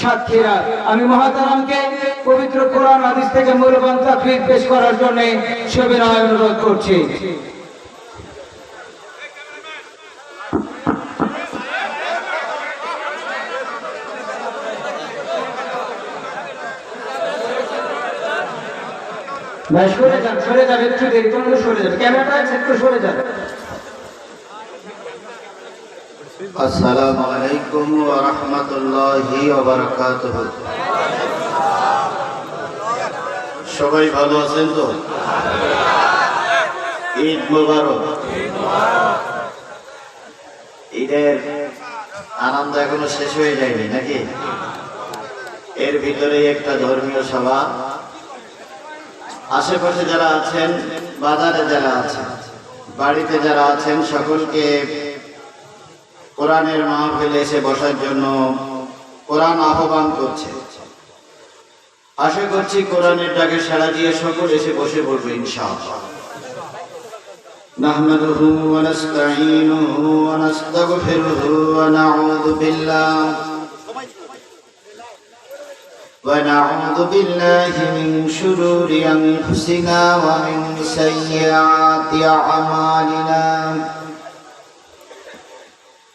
সাক্ষীরা। আমি মহাতারামকে পবিত্র কোরআন হাদিস থেকে মূল্যবান তাকরির পেশ করার জন্য সবিনয় অনুরোধ করছি। সরে যান সরে যান, একটু দেরি করলে সরে যাবে। ক্যামেরাটা একটু সরে যাবে। আসসালামু আলাইকুম ওয়া রাহমাতুল্লাহি ওয়া বারাকাতুহু সবাই ভালো আছেন তো? ঈদ মোবারক। আনন্দ এখনও শেষ হয়ে যায়নি নাকি? এর ভিতরে একটা ধর্মীয় সভা। আশেপাশে যারা আছেন, বাজারে যারা আছেন, বাড়িতে যারা আছেন, সকলকে কোরআনের মাহফিলে এসে বসার জন্য কোরআন আহ্বান করছে আশা করছি কোরআনের ডাকে সাড়া দিয়ে সকল এসে বসে পড়বে ইনশাআল্লাহ نحمده ونستعينه ونستغفره ونعوذ بالله ونعوذ بالله من شرور أنفسنا ومن سيئات أعمالنا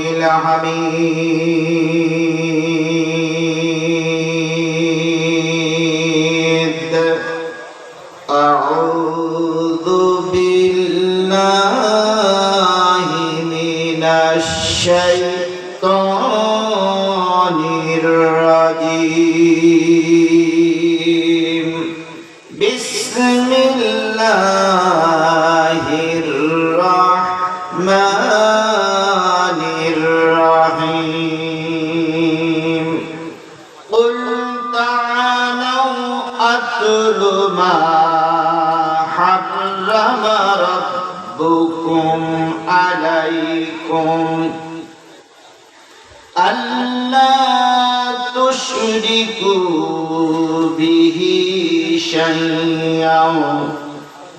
الحميد. أعوذ بالله من الشيطان الرجيم.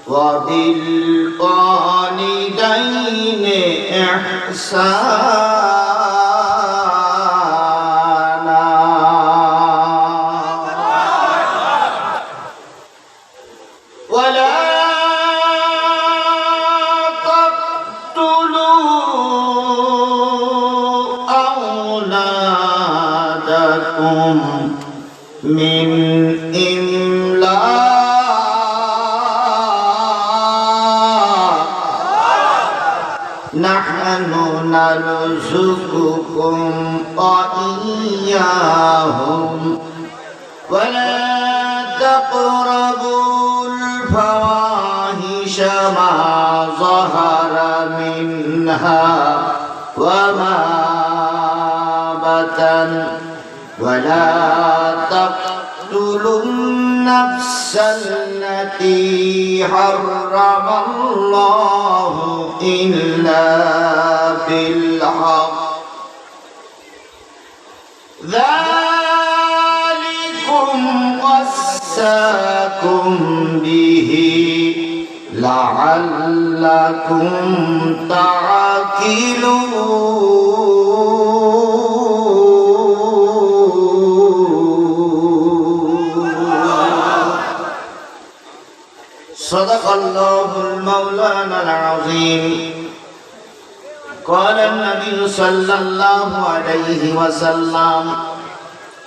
وبالوالدين إحسانا. ولا تقتلوا أولادكم. من إملاق نحن نرزقكم وإياهم ولا تقربوا الفواحش ما ظهر منها وما بطن ولا تقتلوا النفس التي حرم الله إلا بالحق. ذلكم وساكم به لعلكم تعقلون. صدق الله المولانا العظيم قال النبي صلى الله عليه وسلم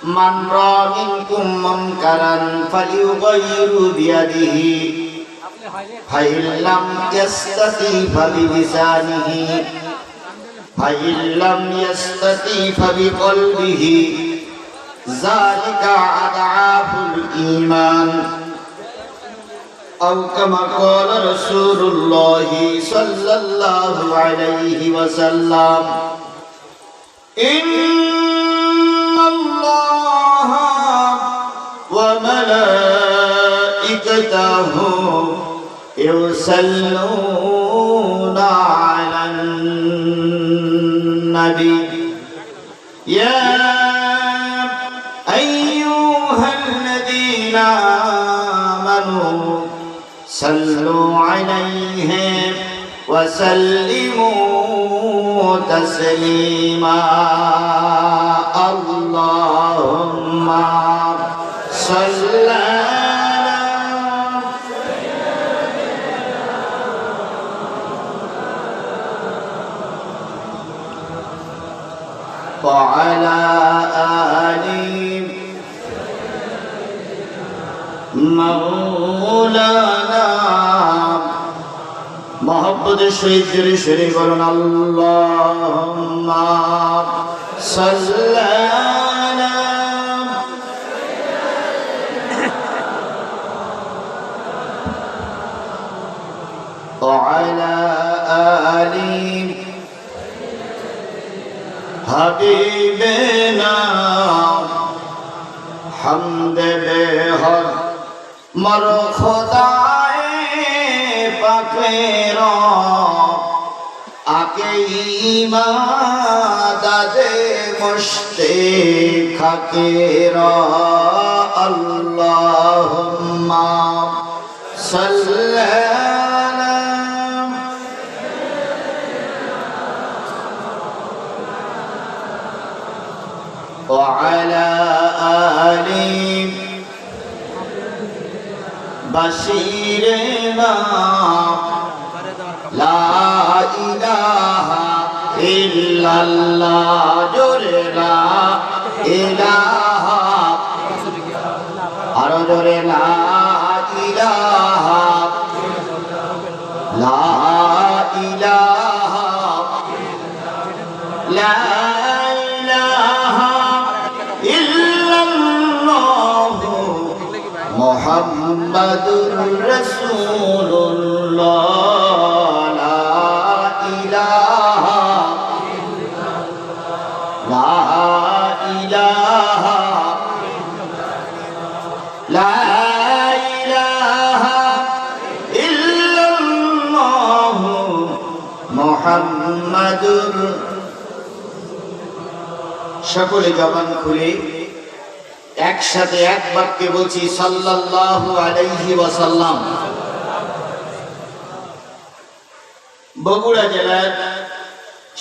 من رأى منكم منكرا فليغير بيده فإن لم يستطع فبلسانه فإن لم يستطع فبقلبه ذلك أضعاف الإيمان أو كما قال رسول الله صلى الله عليه وسلم إن الله وملائكته يصلون على النبي. يا أيها الذين آمنوا صلوا عليه وسلموا تسليما. اللهم صل على وعلى آل مولانا محبت شهيد جري شري بلن اللهم صل على وعلى آل হাবিবেনা হামদ বেহর মর খোদায় मेरो आके दादे मुश्ते खकेरा अल्लाहुम्मा सल्लल्लाहु وعلى آله বশিরে না লা ইলাহা ইল্লাল্লাহ জোরে লা ইলাহা। আরও জোরে লা মোহাম্মদুর রসুল্লাহ সকলে জবান খুলে। একসাথে এক বাক্যে বলছি সাল্লাল্লাহু আলাইহি ওয়াসাল্লাম। বগুড়া জেলার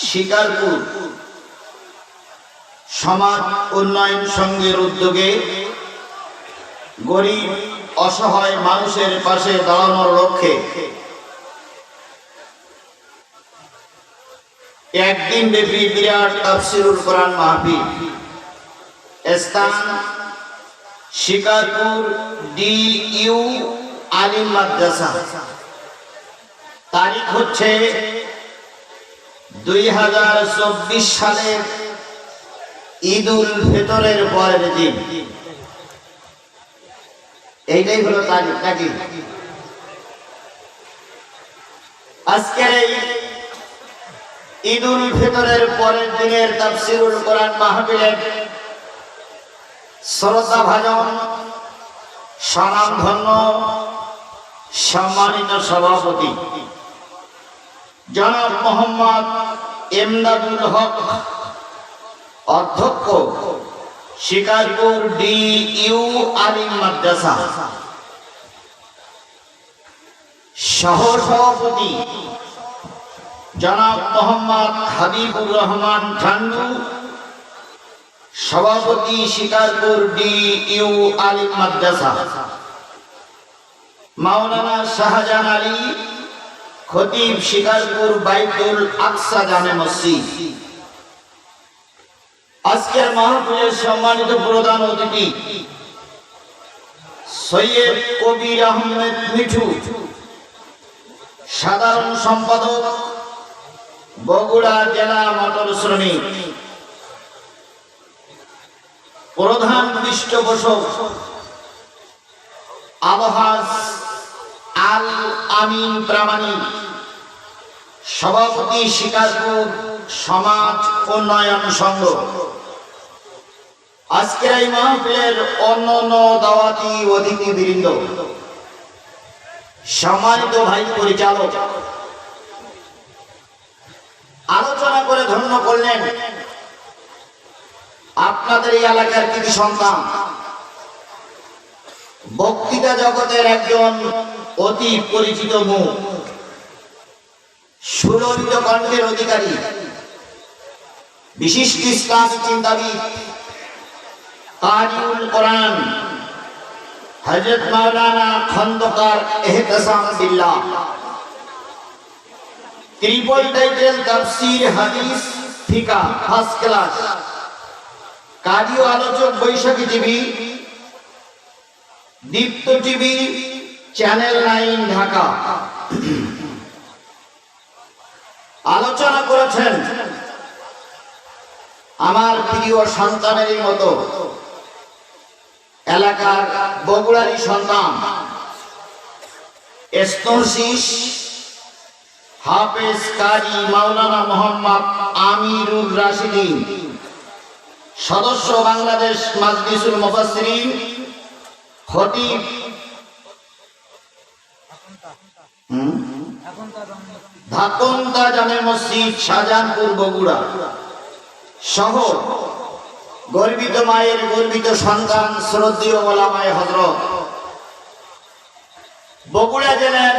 শিকারপুর সমাজ উন্নয়ন সংঘের উদ্যোগে গরিব, অসহায় মানুষের পাশে দাঁড়ানোর লক্ষ্যে একদিন ব্যাপী বিরাট তাফসিরুল কোরআন মাহফিল। স্থান শিকারপুর ডি ইউ আলিম মাদ্রাসা। তারিখ হচ্ছে দুই চব্বিশ সালের ঈদুল ফিতরের পরের দিন। এইটাই হলো তারিখ, নাকি? আজকের এই ঈদুল ফিতরের পরের দিনের তাফসিরুল কোরআন মাহফিলের শ্রদ্ধা ভাজন, স্বনামধন্য, সম্মানিত সভাপতি। জনাব মোহাম্মদ এমদাদুল হক, অধ্যক্ষ, শিকারপুর ডি ইউ আলিম মাদ্রাসা। সহ সভাপতি জনাব মোহাম্মদ হাবিবুর রহমান ঠান্ডু সভাপতি শিকারপুর ডি ইউ আলিম মাদ্রাসা। মাওলানা শাহজাহান আলী, খতিব শিকারপুর বাইতুল আকসা জামে মসজিদ। আজকের মাহফিলের সম্মানিত প্রধান অতিথি, সৈয়দ কবির আহমেদ মিঠু। সাধারণ সম্পাদক বগুড়া জেলা মোটর শ্রমিক প্রধান পৃষ্ঠপোষক আবহাস আল আমিন প্রামাণিক, সভাপতি শিকারপুর সমাজ উন্নয়ন সংঘ। আজকের এই মাহফিলের অন্যান্য দাওয়াতি অতিথিবৃন্দ, সম্মানিত ভাই পরিচালক, আলোচনা করে ধন্য করলেন আপনাদের এই এলাকার কিছু সন্তান। বক্তৃতা জগতের একজন অতি পরিচিত মুখ সুললিত কণ্ঠের অধিকারী, বিশিষ্ট ইসলামী চিন্তাবিদ কারিউল কোরআন, হযরত মাওলানা খন্দকার এহতেসাম বিল্লাহ। ট্রিপল টাইটেল, তাফসীর, হাদিস, ফিকা ফার্স্ট ক্লাস কাজী আলোচক Baishakhi TV, Deepto TV, channel nine Dhaka. আলোচনা করেছেন আমার প্রিয় সন্তানেরই মতো এলাকার বগুড়ারি সন্তান এস্তরশিস হাফেজ কাজী মাওলানা মোহাম্মদ আমিরুল রাশিদিন। সদস্য বাংলাদেশ মাজলিসুল মুফাসসিরিন, খতিব? ধাতনতা জামে মসজিদ, শাহজাহানপুর, বগুড়া। সহ গর্বিত মায়ের গর্বিত সন্তান, শ্রদ্ধীয় ওলামায় হজরত বগুড়া জেলার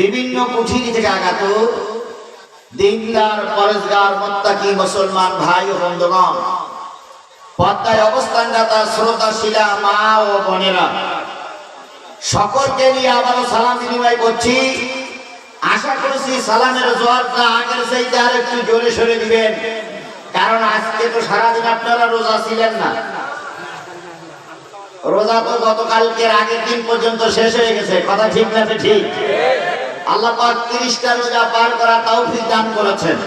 বিভিন্ন কুঠিরি থেকে আগত দিনদার মোত্তাকি মুসলমান ভাই ও বন্ধুগণ, পদ্মায় শ্রোতা, শিলা মা ও বোনেরা, সকলকে নিয়ে আবারও সালাম বিনিময় করছি। আশা করছি সালামের জোয়ারটা আগের চাইতে আর একটু জোরে সরে দিবেন, কারণ আজকে তো সারাদিন আপনারা রোজা ছিলেন না। রোজা তো গতকালকের আগের দিন পর্যন্ত শেষ হয়ে গেছে, কথা ঠিক না ঠিক? আল্লাহ পাক তিরিশটা রোজা পার করা তৌফিক দান করেছেন।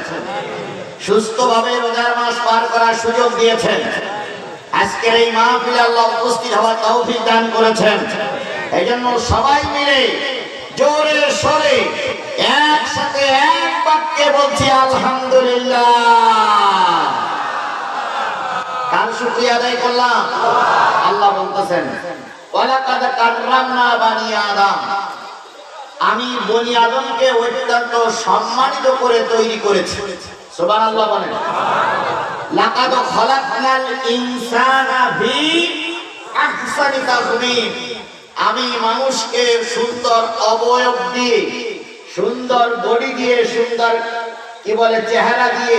সুস্থভাবে রোজার মাস পার করার সুযোগ দিয়েছেন। আজকের এই মাহফিলে আল্লাহ উপস্থিত হওয়ার তৌফিক দান করেছেন। এই জন্য সবাই মিলে জোরে সরে একসাথে এক বাক্যে বলছি, আলহামদুলিল্লাহ। কার শুক্রিয়া আদায় করলাম? আল্লাহ বলতেছেন, ওয়ালাকাদ কাররামনা বানি আদম। আমি বনি আদমকে অত্যন্ত সম্মানিত করে তৈরি করেছি। আমি মানুষকে সুন্দর অবয়ব দিয়ে, সুন্দর বডি দিয়ে, সুন্দর কি বলে, চেহারা দিয়ে,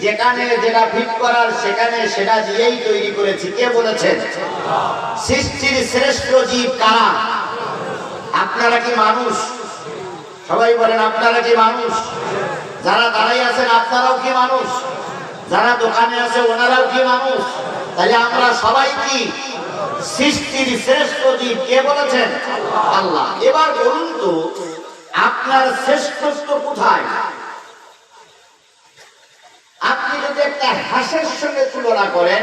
যেখানে যেটা ফিট করার, সেখানে সেটা দিয়েই তৈরি করেছি। কে বলেছেন? সৃষ্টির শ্রেষ্ঠ জীব কারা? আপনারা কি মানুষ? সবাই বলেন, আপনারা কি মানুষ? যারা দাঁড়াই আছেন, আপনারাও কি মানুষ? যারা দোকানে আছে, ওনারাও কি মানুষ? তাহলে আমরা সবাই কি? সৃষ্টির শ্রেষ্ঠ জীব। কে বলেছেন? আল্লাহ। এবার বলুন তো, আপনার শ্রেষ্ঠত্ব কোথায়? আপনি যদি একটা হাঁসের সঙ্গে তুলনা করেন,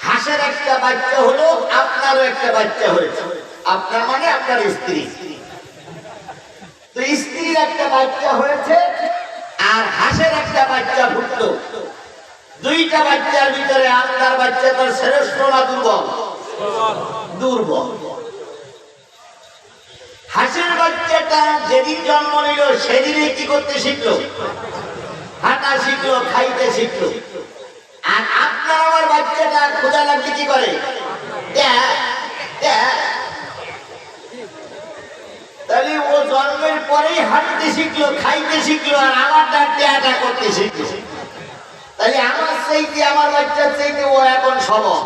হাঁসের একটা বাচ্চা হলো, আপনারও একটা বাচ্চা হয়েছে। আপনার মানে আপনার স্ত্রী। তো স্ত্রীর একটা বাচ্চা হয়েছে আর হাঁসের একটা বাচ্চা ফুটলো। দুইটা বাচ্চার ভিতরে আপনার বাচ্চা তার শ্রেষ্ঠ না দুর্বল? দুর্বল। হাঁসের বাচ্চাটা যেদিন জন্ম নিল সেদিনে কি করতে শিখলো? হাঁটা শিখলো, খাইতে শিখলো। আর আপনার আমার বাচ্চাটা খোঁজা লাগলে কি করে দ্যা, দ্যা। তাহলে ও জন্মের পরেই হাঁটতে শিখলো, খাইতে শিখলো, আর আমার ডাক্তারটা করতে শিখলো। তাহলে আমার চাইতে, আমার বাচ্চার চাইতে ও এখন সবল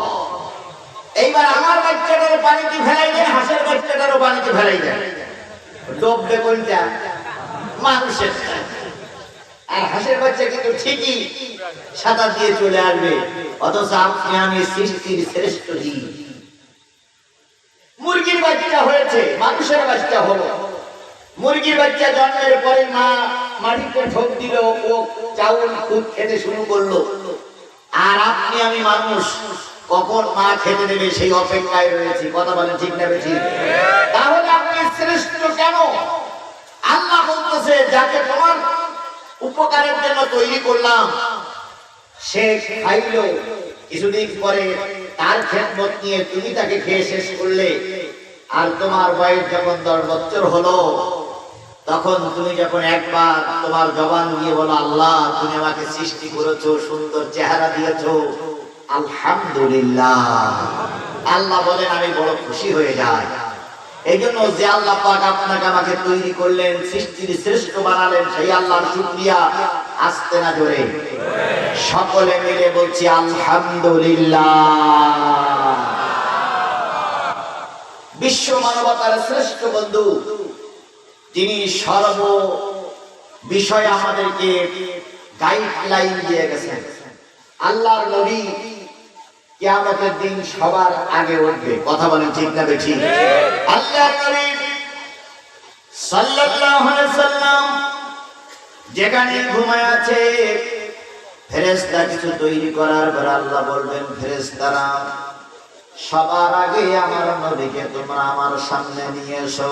এইবার আমার বাচ্চাটার পানিতে ফেলাই দেয়, হাঁসের বাচ্চাটারও পানিতে ফেলাই দেয়। ডুববে কোনটা মানুষের আর হাঁসের বাচ্চা কিন্তু ঠিকই সাঁতার দিয়ে চলে আসবে। অথচ আপনি আমি সৃষ্টির শ্রেষ্ঠ জীব মুরগির বাচ্চা হয়েছে, মানুষের বাচ্চা হলো। মুরগির বাচ্চা জন্মের পরে মা মাটিতে ঠোক দিল, ও চাউল খুদ খেতে শুরু করল। আর আপনি আমি মানুষ, কখন মা খেতে দেবে সেই অপেক্ষায় রয়েছি। কথা বলেন ঠিক না বেশি তাহলে আপনি শ্রেষ্ঠ কেন? আল্লাহ বলতেছে, যাকে তোমার উপকারের জন্য তৈরি করলাম, সে খাইলো। কিছুদিন পরে তার খেদমত নিয়ে তুমি তাকে খেয়ে শেষ করলে। আর তোমার বয়স যখন দশ বছর হলো তখন তুমি যখন একবার তোমার জবান দিয়ে বলো, আল্লাহ, তুমি আমাকে সৃষ্টি করেছ, সুন্দর চেহারা দিয়েছ। আলহামদুলিল্লাহ। আল্লাহ বলেন, আমি বড় খুশি হয়ে যাই। এই জন্য যে আল্লাহ পাক আপনাকে আমাকে তৈরি করলেন, সৃষ্টির শ্রেষ্ঠ বানালেন, সেই আল্লাহর শুকরিয়া। আসতে না জোরে। সকলে মিলে বলছি, আলহামদুলিল্লাহ। বিশ্ব মানবতার শ্রেষ্ঠ বন্ধু। তিনি সর্ব বিষয়ে আমাদেরকে গাইডলাইন দিয়ে গেছেন। আল্লাহর নবী কিয়ামতের দিন সবার আগে উঠবে। কথা বলেন ঠিক না আল্লাহর নবী সাল্লাল্লাহু আলাইহি সাল্লাম যেখানে ঘুমায় আছে ফেরেশতা কিছু তৈরি করার পর আল্লাহ বলবেন ফেরেশতারা সবার আগে আমার নবীকে তোমরা আমার সামনে নিয়ে এসো।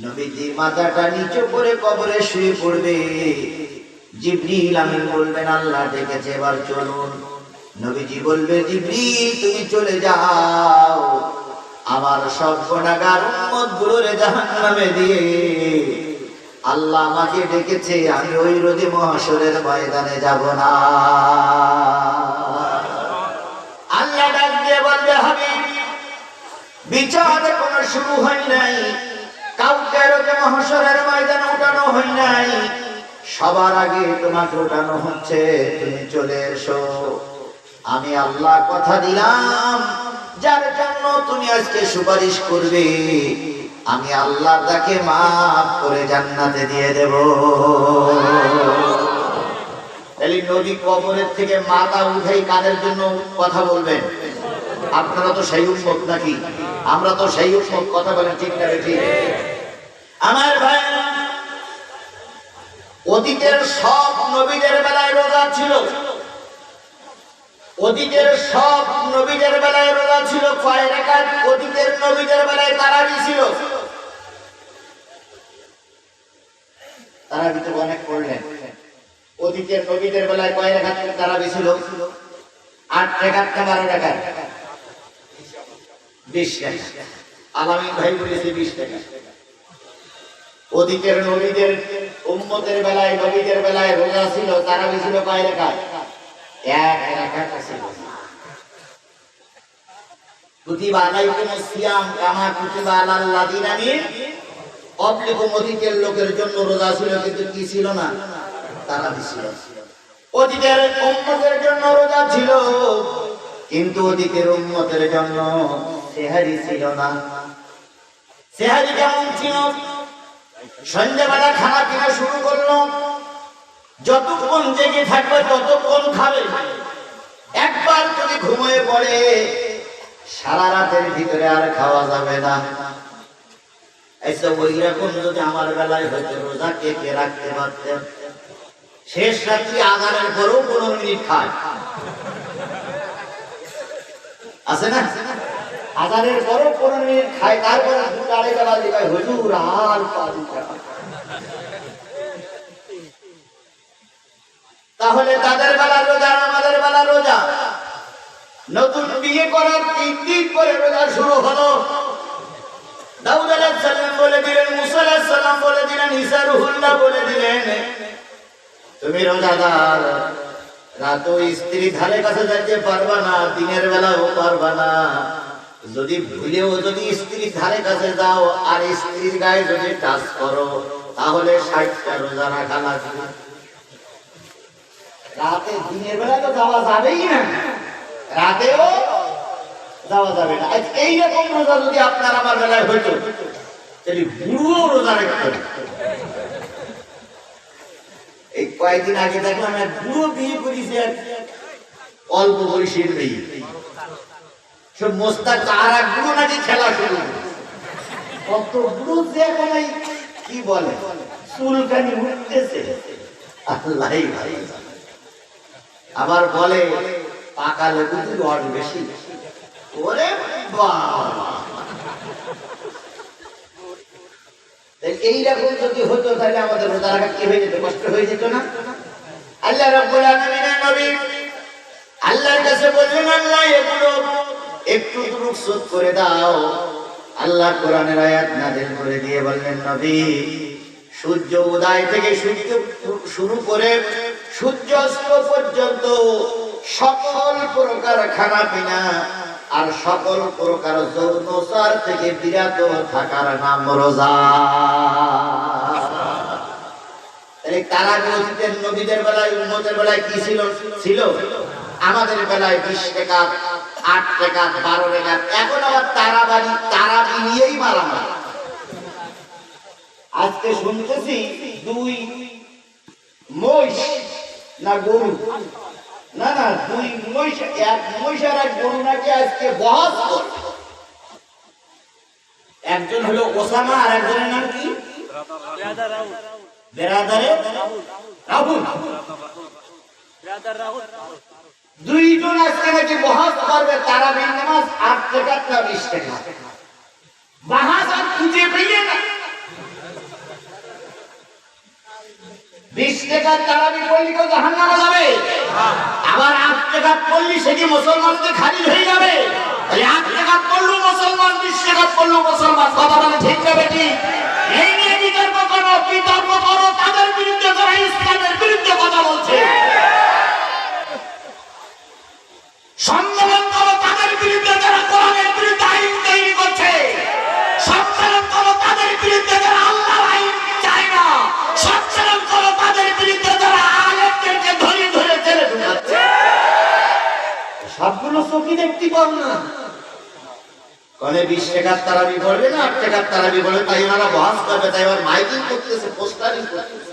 নবীজি মাথাটা নিচু করে কবরে শুয়ে পড়বে। জিবরিল আমি বলবেন আল্লাহ ডেকেছে, এবার চলুন। নবীজি বলবে, জিবরিল, তুমি চলে যাও। আমার সব গুণাগার উম্মত গুলোরে জাহান্নামে দিয়ে। আল্লাহ আমাকে ডেকেছে, আমি ওই রোজে মহাসরের ময়দানে যাব না। আল্লাহ ডাক দিয়ে বলবে, হাবিব, বিচার কোনো শুরু হয় নাই। রোজে মহাসরের ময়দানে উঠানো হয় নাই, সবার আগে তোমাকে উঠানো হচ্ছে, তুমি চলে এসো। আমি আল্লাহ কথা দিলাম, যার জন্য তুমি আজকে সুপারিশ করবে। আমি আল্লাহ তাকে মাফ করে জান্নাতে দিয়ে দেব। তাহলে নদী কবরের থেকে মাথা উঠেই কাদের জন্য কথা বলবেন? আপনারা তো সেই উন্মত নাকি? আমরা তো সেই উন্মত কথা বলেন ঠিক না ঠিক? অতীতের সব নবীদের বেলায় রোজা ছিল। অতীতের সব নবীদের বেলায় রোজা ছিল, কয় রেখাত অতীতের নবীদের বেলায় তারাবি ছিল। তারাবি তো অনেক পড়লেন। অতীতের নবীদের বেলায় কয় রেখাত তারাবি ছিল? আট রেখাত না বারো রেখাত? বিশ টাকা আলামিন ভাই বলেছে বিশ টাকা অতীতের নবীদের, উম্মতের বেলায়, নবীদের বেলায় রোজা ছিল তারা ছিল কয় রেখাত এক ক্বাবলিকুম। অতীতের লোকের জন্য রোজা ছিল, কিন্তু কি ছিল না? তারা ছিল। অতীতের উম্মতের জন্য রোজা ছিল, কিন্তু অতীতের উম্মতের জন্য সেহারি ছিল না। সেহারি কেমন ছিল? সন্ধ্যাবেলা খানা পিনা শুরু করল। যতক্ষণ জেগে থাকবে, ততক্ষণ খাবে। একবার যদি ঘুমিয়ে পড়ে, সারা রাতের ভিতরে আর খাওয়া যাবে না। আমার বেলায় হয়তো রোজা কে কে রাখতে পারতেন শেষ রাত্রি আগারের পরেও পনেরো মিনিট খায়। আছে না? আজানের পরেও পনেরো মিনিট খায় তারপরে দুটো আড়াইটা বাজে হুজুর, আর পারি তাহলে তাদের বেলা রোজা আমাদের বেলা রোজা? নতুন বিয়ে করার তিন দিন পরে রোজা শুরু হলো। দাউদ বলে দিলেন, মুসা বলে দিলেন, ঈসা রুহুল্লাহ বলে দিলেন, তুমি রোজাদার রাত স্ত্রী ধারে কাছে যাইতে পারবা না, দিনের বেলাও পারবা না। যদি ভুলেও যদি স্ত্রীর ধারে কাছে যাও আর স্ত্রীর গায়ে যদি টাচ করো, তাহলে ষাটটা রোজা রাখা লাগবে। রাতে দিনের বেলা তো যাওয়া যাবেই না। রাতেও যাওয়া যাবে না। আজ এইরকম রোজা যদি আপনার আমার বেলায় হইতো, তাহলে বুড়ো রোজা রাখতে এই কয়েকদিন আগে দেখলাম এক বুড়ো বিয়ে করেছে, অল্প বয়সের মেয়ে। সব মোস্তাক আর নাকি খেলা শুরু কত কি বলে? চুলকানি উঠতেছে? আল্লাহ আবার বলে, পাকা লেবু তো রড বেশি। ওরে এইরকম যদি হতো তাহলে আমাদের রোজা রাখা কি হয়ে যেত? কষ্ট হয়ে যেত না? আল্লাহ রাব্বুল আলামিনের নবী আল্লাহর কাছে বললেন আল্লাহ এগুলো একটু শোধ করে দাও। আল্লাহ কোরআনের আয়াত নাযিল করে দিয়ে বললেন, নবী, সূর্য উদয় থেকে সূর্য শুরু করে সূর্য অস্ত পর্যন্ত সকল প্রকার খানা পিনা আর সকল প্রকার যৌনচার থেকে বিরত থাকার নাম রোজা। তারা নবীদের বেলায় উন্মতের বেলায় কি ছিল? ছিল। আমাদের বেলায় বিশ টাকা আট টাকা বারো এখন আবার তারা বাড়ি তারা নিয়েই মারামারি। আজকে শুনতেছি দুই মহিষ না গরু? না না, দুই মহিষ, এক মহিষ আর এক গরু নাকি আজকে একজন হলো ওসামা আর একজনের নাম কি? বেরাদারে রাহুল। দুইজন আজকে নাকি বহাস করবে, তারা নামাজ আট টাকা না বিশ টাকা আর খুঁজে পেলে না। বিশ আবার আট টাকা পড়লি কি হয়ে যাবে? আট টাকা পড়ল মুসলমান বিশ পড়ল মুসলমান ঠিক এই নিয়ে কথা বলছে। সম্মেলন করো তাদের বিরুদ্ধে যারা তাদের বিরুদ্ধে যারা আল্লাহর না। ধরে ধরে সবগুলো চোখই দেখতে পাও না। কনে বিশ তারাবি পড়বে না, আট টাকার তারাবি পড়বে, তাই ওনারা বহাস করবে, তাই ওর মাইকিং করতেছে, পোস্টারিং করতেছে।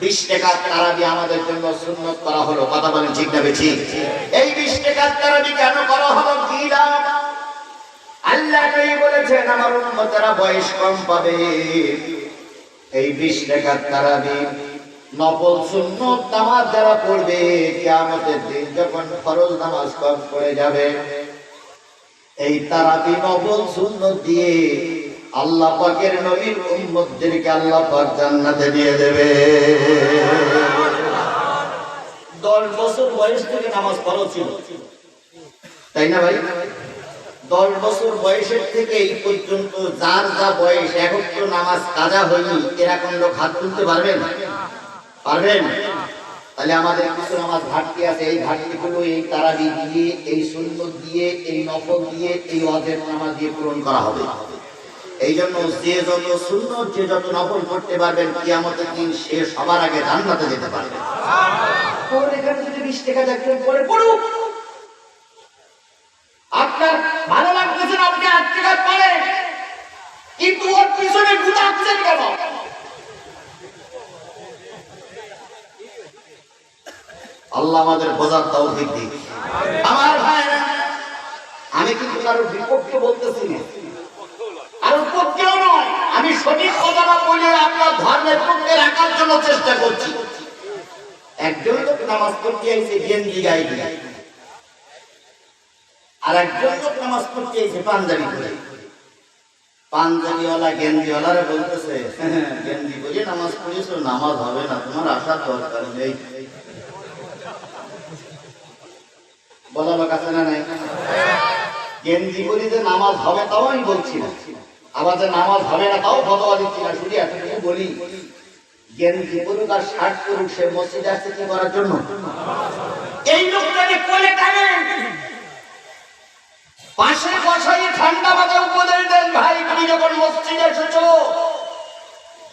বিশ টাকার তারাবি আমাদের জন্য সুন্নত করা হলো। কথা বলেন ঠিক না ঠিক এই বিশ টাকার তারাবি কেন করা হলো? কি আল্লাহ বলেছেন, আমার উম্মতেরা বয়স কম পাবে। এই বিশ টাকার তারাবি নফল সুন্নত নামাজ যারা পড়বে, কিয়ামতের দিন যখন ফরজ নামাজ কম পড়ে যাবে, এই তারাবি নফল সুন্নত দিয়ে আল্লাহ পাকের নবীর উম্মতদেরকে আল্লাহ পাক জান্নাতে দিয়ে দেবে। দশ বছর বয়স নামাজ বয়সের থেকে এরকম লোক তুলতে পারবেন পারবেন তাহলে আমাদের কিছু নামাজ ঘাটতি আছে, এই ঘাটতিগুলো এই তারাবি দিয়ে, এই সুন্দর দিয়ে, এই নফল দিয়ে, এই অজের নামাজ দিয়ে পূরণ করা হবে। এই জন্য যে যত সুন্দর যে যত নফল করতে পারবেন কিয়ামতের দিন সে সবার আগে জান্নাতে যেতে পারবে। আপনার ভালো লাগতেছে আপনি আট টাকা পড়েন। কিন্তু ওর পিছনে গুটাচ্ছেন কেন? আল্লাহ আমাদের বোঝার তৌফিক দিক। আমার ভাইরা আমি কিন্তু কারোর বিপক্ষে বলতেছি না আর পক্ষেও নয় আমি সঠিক কথাটা বলে আপনার ধর্মের পক্ষে রাখার জন্য চেষ্টা করছি। একজন লোক নামাজ পড়তে আইছে গেঞ্জি গায়ে আর একজন লোক নামাজ পড়তে আইছে পাঞ্জাবি পরে পাঞ্জাবিওয়ালা গেঞ্জিওয়ালারা বলতেছে "হ্যাঁ, গেঞ্জি পরিয়ে নামাজ পড়িয়েছো নামাজ হবে না তোমার আসার দরকার নেই। বলা বা কাছে না নাই? গেঞ্জি পরি যে নামাজ হবে তাও আমি বলছি না। যে নামাজ হবে না, তাও ফতোয়া দিচ্ছি না। শুধু এতটুকু বলি আর শার্ট পরুক সে করার জন্য? এই লোকটাকে ঠান্ডা ভাই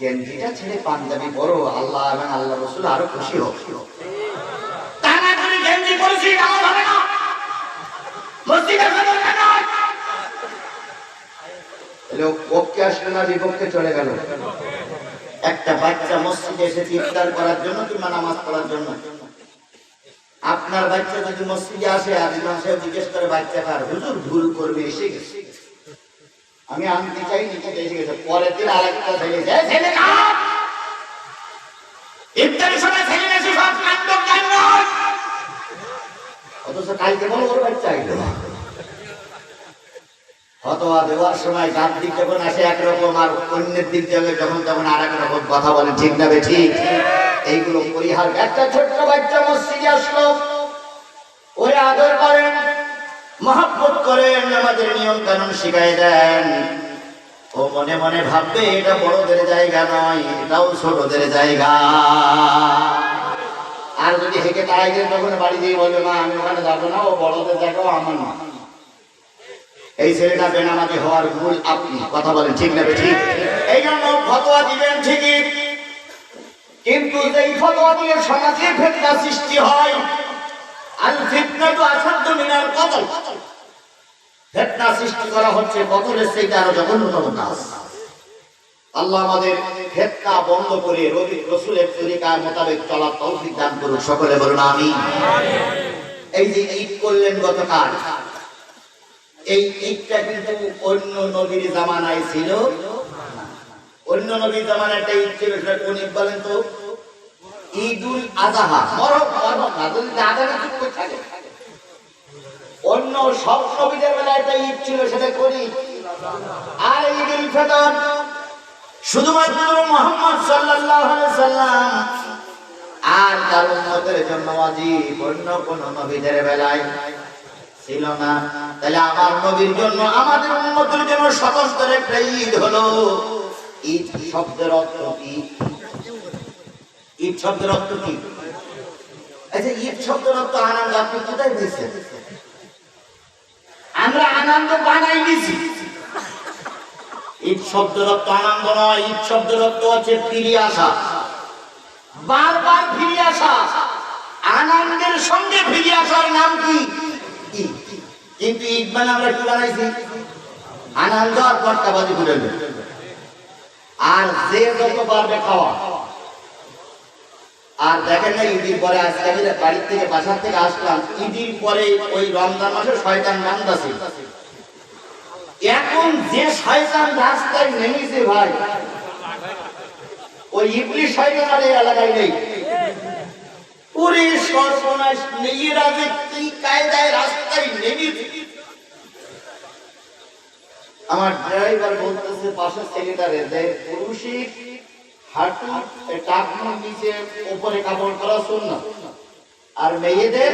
গেঞ্জিটা ছেড়ে পাঞ্জাবি পরো, আল্লাহ এবং আল্লাহ রসুল, আরও খুশি হোক। গেঞ্জি পরেছি না। লোক আসলো না, বিপক্ষে চলে গেল। একটা বাচ্চা মসজিদে করার জন্য কিংবা নামাজ পড়ার জন্য। আপনার বাচ্চা যদি মসজিদে আসে আর ইমাম সাহেব জিজ্ঞেস করে, বাচ্চা কার? হুজুর ভুল করবে, এসে গেছে। আমি আনতে চাই নিচে এসে গেছে। পরের দিন আরেকটা ছেলে যায় ছেলে সময় ছেলে এসে সব অথচ কালকে বড় বড় বাচ্চা আইলো। ফতোয়া দেওয়ার সময় যার দিক যখন আসে একরকম আর অন্যের দিক থেকে যখন তখন আর এক রকম কথা বলে ঠিক না ঠিক? এইগুলো পরিহার একটা ছোট্ট বাচ্চা মসজিদে আসলো। ওরে আদর করেন, মহাব্বত করেন, আমাদের নিয়ম কানুন শিখাই দেন। ও মনে মনে ভাববে, এটা বড়দের জায়গা নয়, এটাও ছোটদের জায়গা। আর যদি হেঁকে তাই তখন বাড়ি দিয়ে বলবে, মা, আমি ওখানে যাব না, ও বড়দের জায়গাও আমার না এই ছেলেটা বেনামাজি হওয়ার ভুল আপনি, কথা বলেন, ঠিক না ঠিক? এই জন্য ফতোয়া দিবেন ঠিকই, কিন্তু এই ফতোয়া দিয়ে সমাজে ফেতনা সৃষ্টি হয়, আল ফিতনাতু আসাদ্দু মিনাল কতল ফেতনা সৃষ্টি করা হচ্ছে কতলের সেইটা আরও জঘন্যতম কাজ। আল্লাহ আমাদের ফেতনা বন্ধ করে রবি রসুলের তরিকার মোতাবেক চলার তৌফিক দান করুন, সকলে বলুন আমি এই যে ঈদ করলেন গতকাল এই ঈদটা কিন্তু অন্য নবীর জামানায় ছিল। অন্য নবীর জামানায় একটা ঈদ ছিল, সেটা কোন ঈদ বলেন তো? ঈদুল আজহা। করে থাকে। অন্য সব নবীদের বেলায় একটা ঈদ ছিল, সেটা ঈদ? আর ঈদুল ফিতর, শুধুমাত্র মোহাম্মদ সাল্লাল্লাহু সাল্লাম আর তার উম্মতের জন্য অন্য কোন নবীদের বেলায়। ছিল না। তাহলে আমার নবীর জন্য, আমাদের উন্মতের জন্য স্বতন্ত্র একটা ঈদ হলো। ঈদ শব্দের অর্থ কি? ঈদ শব্দের অর্থ কি? আচ্ছা ঈদ শব্দের অর্থ আনন্দ আপনি কোথায় আমরা আনন্দ বানাই ঈদ শব্দের অর্থ আনন্দ নয়, ঈদ শব্দের অর্থ ফিরে আসা। বারবার ফিরে আসা। আনন্দের সঙ্গে ফিরে আসার নাম কি। কিন্তু ঈদ মানে আমরা কি বানাইছি আনন্দ আর পট্টাবাজি করে। আর যে যত পারবে খাওয়া। আর দেখেন না, ঈদের পরে আজকে বাড়ির থেকে, বাসার থেকে আসলাম। ঈদের পরে ওই রমজান মাসে শয়তান মান্দাছে এখন যে শয়তান রাস্তায় নেমেছে ভাই, ওই ইবলিশ শয়তান আর এই এলাকায় নেই। ওরে সর্বনাশ, মেয়েরা যে কি কায়দায় রাস্তায় নেমেছে আমার ড্রাইভার বলতেছে, পাশের সেলিটারে যে পুরুষই হাঁটু টাকনুর নিচে উপরে কাপড় করা শূন্য। আর মেয়েদের